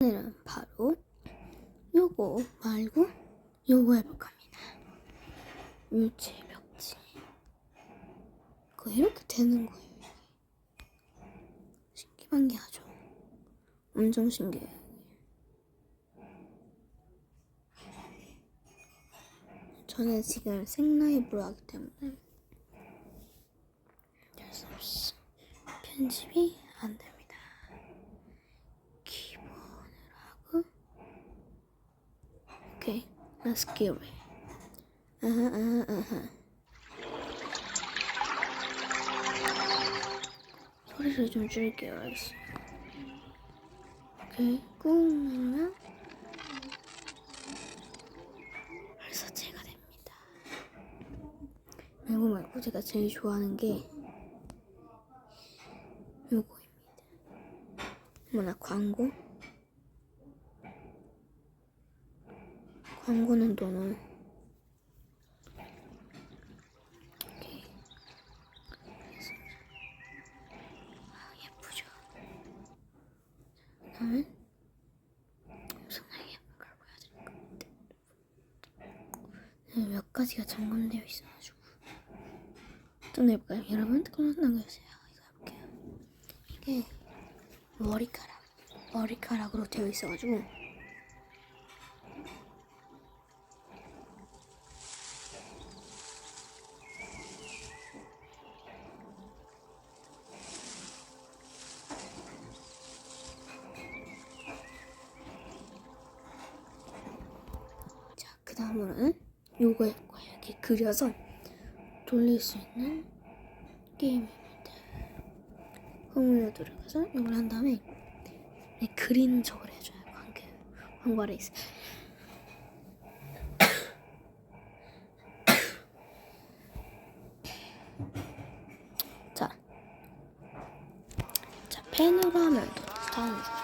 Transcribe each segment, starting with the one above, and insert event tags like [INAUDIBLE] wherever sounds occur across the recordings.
오늘은 바로 요거 말고 요거 해볼 겁니다. 유체 벽지. 그거 이렇게 되는 거예요. 신기한 게 하죠. 엄청 신기해요. 저는 지금 생라이브로 하기 때문에 어쩔 수 없이 편집이 안 됩니다. 기본으로 하고 오케이 let's get it 아하 아하 아하 소리를 좀 줄일게요 알겠어 오케이 꾹 누르면 제가 됩니다 말고 말고 제가 제일 좋아하는 게 요거입니다 뭐나 광고 광고는. 그래서 아, 예쁘죠. 엄청나게 예쁜 걸 보여드릴 건데 네, 몇 가지가 점검되어 있어가지고 좀 해볼까요? 여러분 그럼 남겨주세요. 이거 해볼게요. 이게 머리카락 머리카락으로 되어 있어가지고 자, 그 다음으로는 요거 할 거예요. 이렇게 그려서 돌릴 수 있는 게임입니다. 홈으로 들어가서 이걸 한 다음에 네, 그리는 척을 해줘요. 광고 아래 있어. [COUGHS] 자, 자 펜으로 하면 더 다음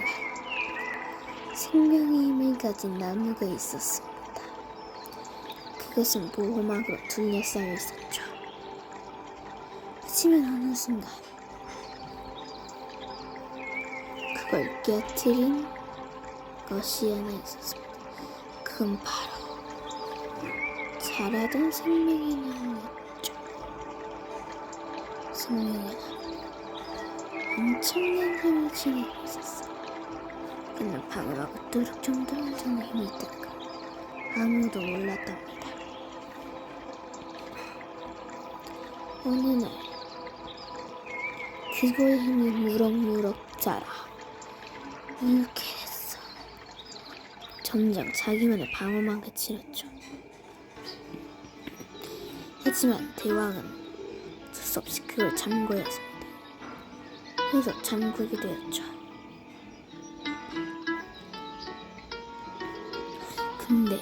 가진 나무가 있었습니다. 그것은 보호막으로 둘러싸여 있었죠. 하지만 어느 순간 그걸 깨뜨린 것이 하나 있었습니다. 그건 바로 자라던 생명의 나무였죠. 생명의 나무. 엄청난 힘을 지니고 있었어요. 정도로 엄청난 힘이 있다는 걸 아무도 몰랐답니다. 어느 날 그거의 힘이 무럭무럭 자라 이렇게 됐어. 점점 자기만의 방어막을 치렀죠. 하지만 대왕은 어쩔 수 없이 그걸 잠궈였습니다. 그래서 잠그게 되었죠. 근데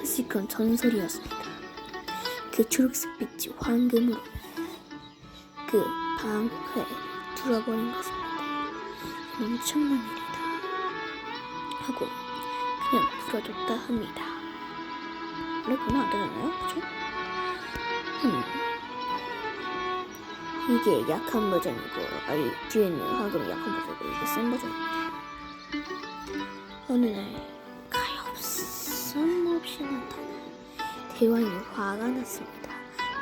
사실 그건 전설이었습니다. 그 초록색 빛이 황금으로 그 방패를 뚫어버린 것입니다. 엄청난 일이다. 하고 그냥 풀어줬다 합니다. 그랬구나 안 되잖아요, 그죠? 음. 이게 약한 버전이고 아니 뒤에 있는 황금이 약한 버전이고 이게 센 버전입니다. 어느 날 대왕이 화가 났습니다.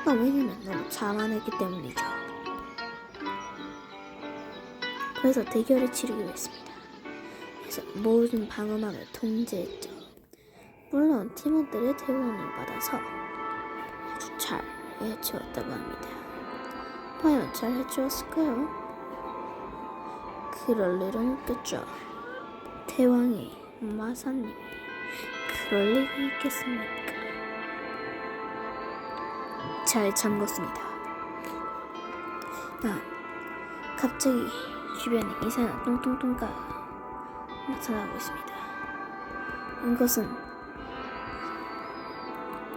아, 왜냐면 너무 자만했기 때문이죠. 그래서 대결을 치르기로 했습니다. 그래서 모든 방어막을 통제했죠. 물론 팀원들의 대원을 받아서 아주 잘 해치웠다고 합니다. 과연 잘 해치웠을까요? 그럴 일은 없겠죠. 대왕의 마사님이 그럴 리가 있겠습니까? 잘 잠궜습니다. 아, 갑자기 주변에 이상한 똥똥똥가 나타나고 있습니다. 이것은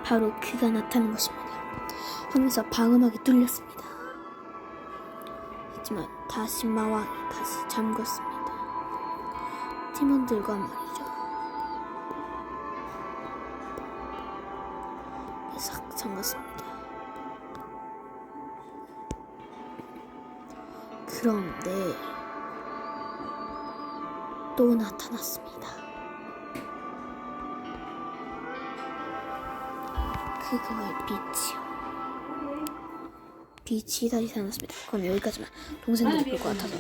바로 그가 나타난 것입니다. 하면서 방음막이 뚫렸습니다. 하지만 다시 마왕이 다시 잠궜습니다. 팀원들과 말이죠. 싹 잠갔습니다. 그런데 또 나타났습니다. 그거의 빛이요. 빛이 다시 태어났습니다. 그럼 여기까지만 동생들이 볼 것 같아서